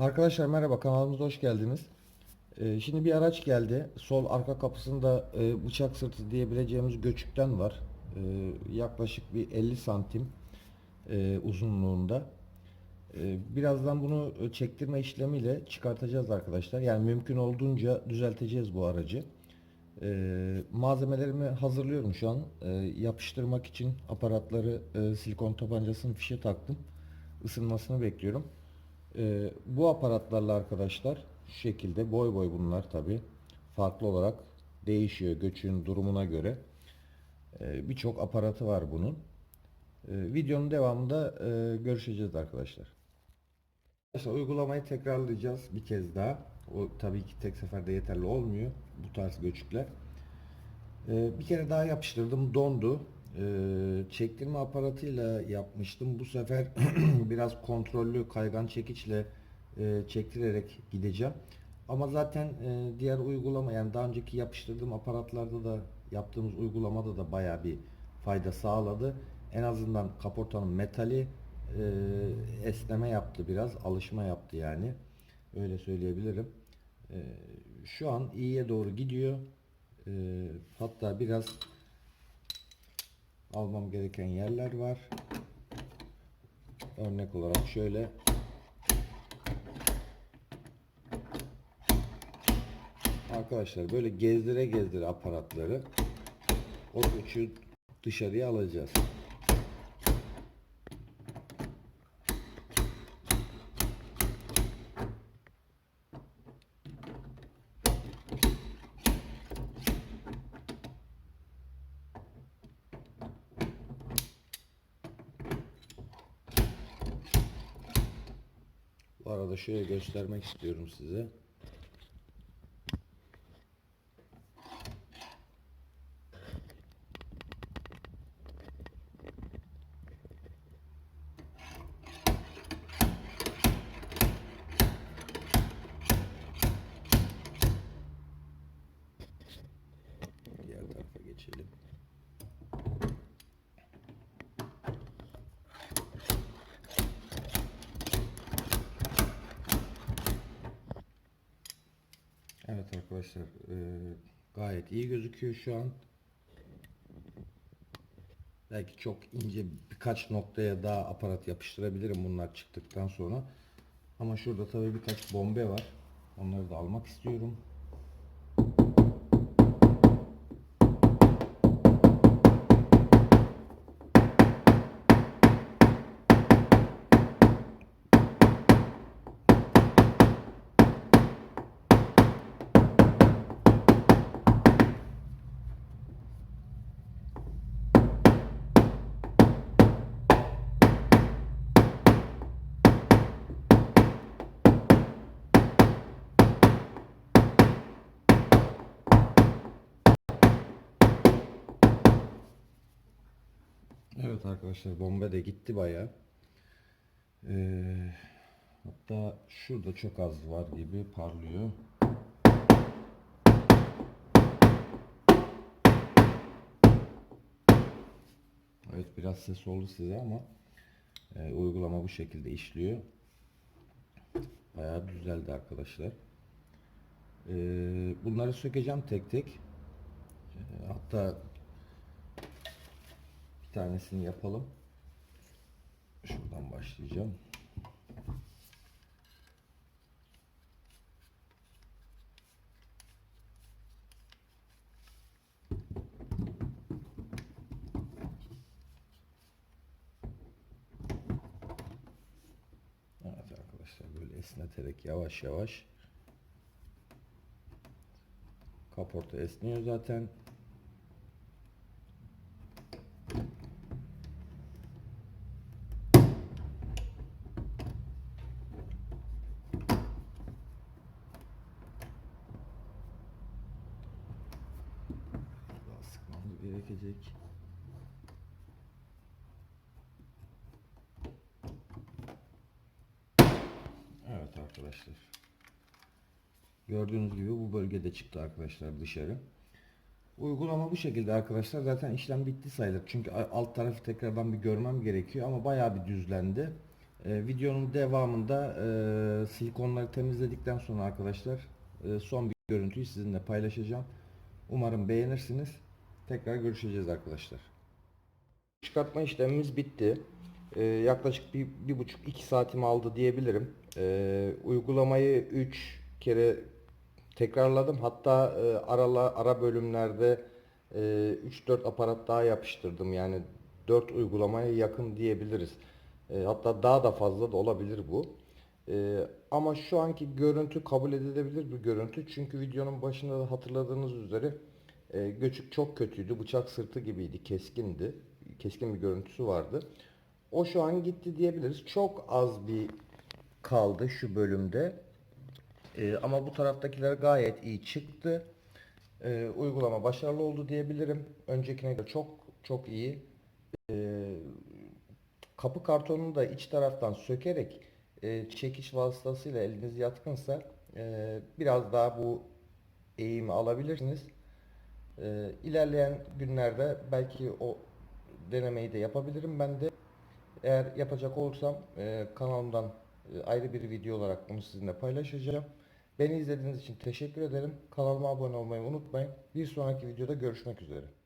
Arkadaşlar merhaba kanalımıza hoş geldiniz. Ee, şimdi bir araç geldi. Sol arka kapısında e, bıçak sırtı diyebileceğimiz göçükten var. Ee, yaklaşık bir 50 santim e, uzunluğunda. Ee, birazdan bunu çektirme işlemiyle çıkartacağız arkadaşlar. Yani mümkün olduğunca düzelteceğiz bu aracı. Ee, malzemelerimi hazırlıyorum şu an. Ee, yapıştırmak için aparatları e, silikon tabancasının fişe taktım. Isınmasını bekliyorum. Ee, bu aparatlarla arkadaşlar şu şekilde boy boy bunlar tabi farklı olarak değişiyor göçün durumuna göre. Ee, Birçok aparatı var bunun. Ee, videonun devamında e, görüşeceğiz arkadaşlar. Arkadaşlar uygulamayı tekrarlayacağız bir kez daha. O tabii ki tek seferde yeterli olmuyor bu tarz göçükler. Ee, bir kere daha yapıştırdım dondu. Ee, çektirme aparatıyla yapmıştım. Bu sefer biraz kontrollü kaygan çekiçle e, çektirerek gideceğim. Ama zaten e, diğer uygulama yani daha önceki yapıştırdığım aparatlarda da yaptığımız uygulamada da baya bir fayda sağladı. En azından kaportanın metali e, esneme yaptı biraz alışma yaptı yani öyle söyleyebilirim. E, şu an iyiye doğru gidiyor. E, hatta biraz almam gereken yerler var. Örnek olarak şöyle Arkadaşlar böyle gezdire gezdire aparatları o uçu dışarıya alacağız. Bu arada şöyle göstermek istiyorum size. Diğer tarafa geçelim. Evet arkadaşlar e, gayet iyi gözüküyor şu an. Belki çok ince birkaç noktaya daha aparat yapıştırabilirim bunlar çıktıktan sonra. Ama şurada tabii birkaç bombe var. Onları da almak istiyorum. Evet arkadaşlar bomba da gitti bayağı. Ee, hatta şurada çok az var gibi parlıyor. Evet biraz ses oldu size ama e, uygulama bu şekilde işliyor. Bayağı düzeldi arkadaşlar. Ee, bunları sökeceğim tek tek. Ee, hatta bir tanesini yapalım. Şuradan başlayacağım. Evet arkadaşlar böyle esneterek yavaş yavaş kaporta esniyor zaten. Daha gerekecek. Evet arkadaşlar. Gördüğünüz gibi bu bölgede çıktı arkadaşlar dışarı. Uygulama bu şekilde arkadaşlar. Zaten işlem bitti sayılır. Çünkü alt tarafı tekrardan bir görmem gerekiyor ama bayağı bir düzlendi. E, videonun devamında e, silikonları temizledikten sonra arkadaşlar e, son bir görüntüyü sizinle paylaşacağım. Umarım beğenirsiniz. Tekrar görüşeceğiz arkadaşlar. Çıkartma işlemimiz bitti. Ee, yaklaşık bir, bir buçuk iki saatimi aldı diyebilirim. Ee, uygulamayı 3 kere tekrarladım. Hatta e, arala, ara bölümlerde e, 3-4 aparat daha yapıştırdım. Yani 4 uygulamaya yakın diyebiliriz. E, hatta daha da fazla da olabilir bu. E, ama şu anki görüntü kabul edilebilir bir görüntü. Çünkü videonun başında da hatırladığınız üzere e, göçük çok kötüydü. Bıçak sırtı gibiydi, keskindi. Keskin bir görüntüsü vardı. O şu an gitti diyebiliriz. Çok az bir kaldı şu bölümde. E, ama bu taraftakiler gayet iyi çıktı. E, uygulama başarılı oldu diyebilirim. Öncekine göre çok çok iyi. E, kapı kartonunu da iç taraftan sökerek e, çekiş vasıtasıyla eliniz yatkınsa e, biraz daha bu eğimi alabilirsiniz. E, ilerleyen günlerde belki o denemeyi de yapabilirim ben de. Eğer yapacak olursam e, kanalımdan e, ayrı bir video olarak bunu sizinle paylaşacağım. Beni izlediğiniz için teşekkür ederim. Kanalıma abone olmayı unutmayın. Bir sonraki videoda görüşmek üzere.